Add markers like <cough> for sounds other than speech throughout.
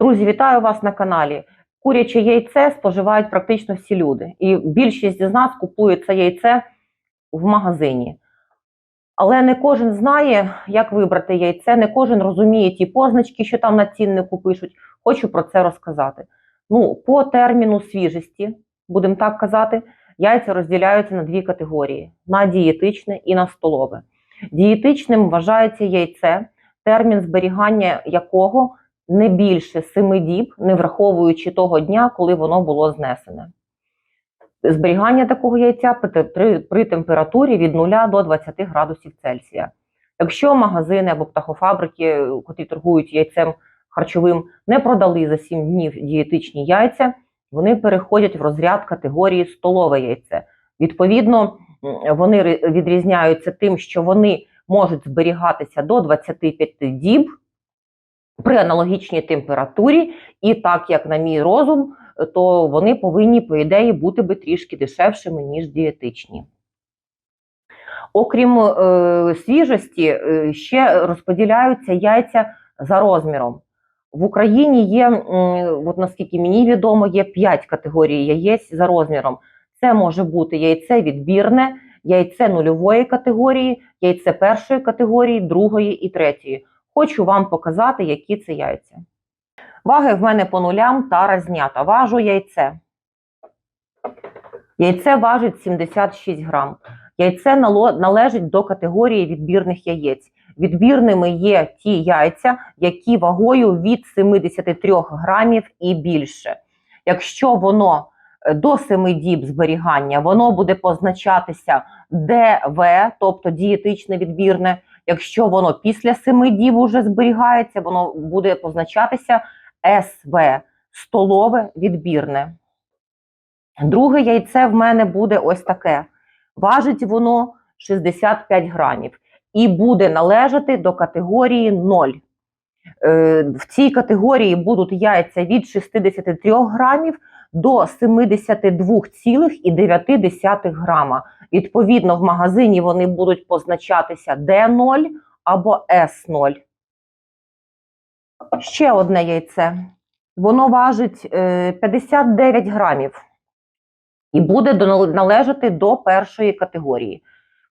Друзі, вітаю вас на каналі. Куряче яйце споживають практично всі люди. І більшість з нас купує це яйце в магазині. Але не кожен знає, як вибрати яйце, не кожен розуміє ті позначки, що там на ціннику пишуть. Хочу про це розказати. Ну, по терміну свіжості, будемо так казати, яйця розділяються на дві категорії: на дієтичне і на столове. Дієтичним вважається яйце, термін зберігання якого не більше 7 діб, не враховуючи того дня, коли воно було знесене. Зберігання такого яйця при температурі від 0 до 20 градусів Цельсія. Якщо магазини або птахофабрики, котрі торгують яйцем харчовим, не продали за 7 днів дієтичні яйця, вони переходять в розряд категорії столове яйце. Відповідно, вони відрізняються тим, що вони можуть зберігатися до 25 діб при аналогічній температурі, і так як на мій розум, то вони повинні, по ідеї, бути би трішки дешевшими, ніж дієтичні. Окрім е, свіжості, е, ще розподіляються яйця за розміром. В Україні є, от наскільки мені відомо, є 5 категорій яєць за розміром. Це може бути яйце відбірне, яйце нульової категорії, яйце першої категорії, другої і третьої. Хочу вам показати, які це яйця. Ваги в мене по нулям тара знята. Важу яйце. Яйце важить 76 грам. Яйце належить до категорії відбірних яєць. Відбірними є ті яйця, які вагою від 73 грамів і більше. Якщо воно е, до 7 діб зберігання, воно буде позначатися ДВ, тобто дієтичне відбірне. Якщо воно після 7 діб уже зберігається, воно буде позначатися СВ столове відбірне. Друге яйце в мене буде ось таке. Важить воно 65 грамів і буде належати до категорії 0. Е, В цій категорії будуть яйця від 63 грамів до 72,9 грама. Відповідно, в магазині вони будуть позначатися D0 або S0. Ще одне яйце. Воно важить е, 59 грамів і буде належати до першої категорії.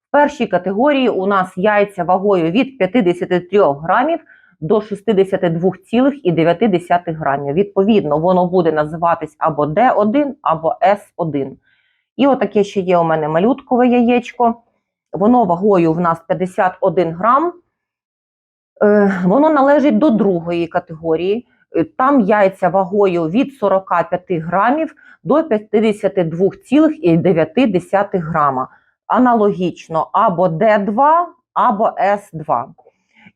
В першій категорії у нас яйця вагою від 53 грамів до 62,9 грамів. Відповідно, воно буде називатись або D1, або S1. І отаке ще є у мене малюткове яєчко. Воно вагою в нас 51 грам. Е, Воно належить до другої категорії. Е, Там яйця вагою від 45 грамів до 52,9 грама. Аналогічно або Д2, або С2.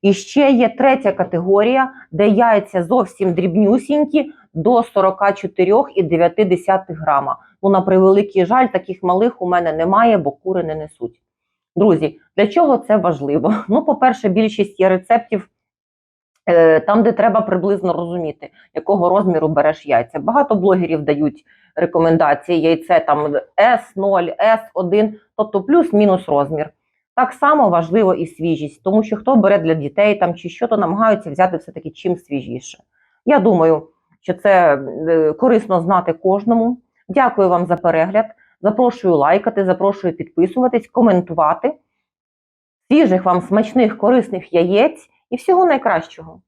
І ще є третя категорія, де яйця зовсім дрібнюсінькі до 44,9 грама. Ну, на превеликий жаль, таких малих у мене немає, бо кури не несуть. Друзі, для чого це важливо? <laughs> Ну, по-перше, більшість є рецептів е, там, де треба приблизно розуміти, якого розміру береш яйця. Багато блогерів дають рекомендації яйце там S0, S1, тобто плюс-мінус розмір. Так само важливо і свіжість, тому що хто бере для дітей там чи що, то намагаються взяти все-таки чим свіжіше. Я думаю, що це е, корисно знати кожному. Дякую вам за перегляд. Запрошую лайкати, запрошую підписуватись, коментувати. Свіжих вам смачних, корисних яєць і всього найкращого.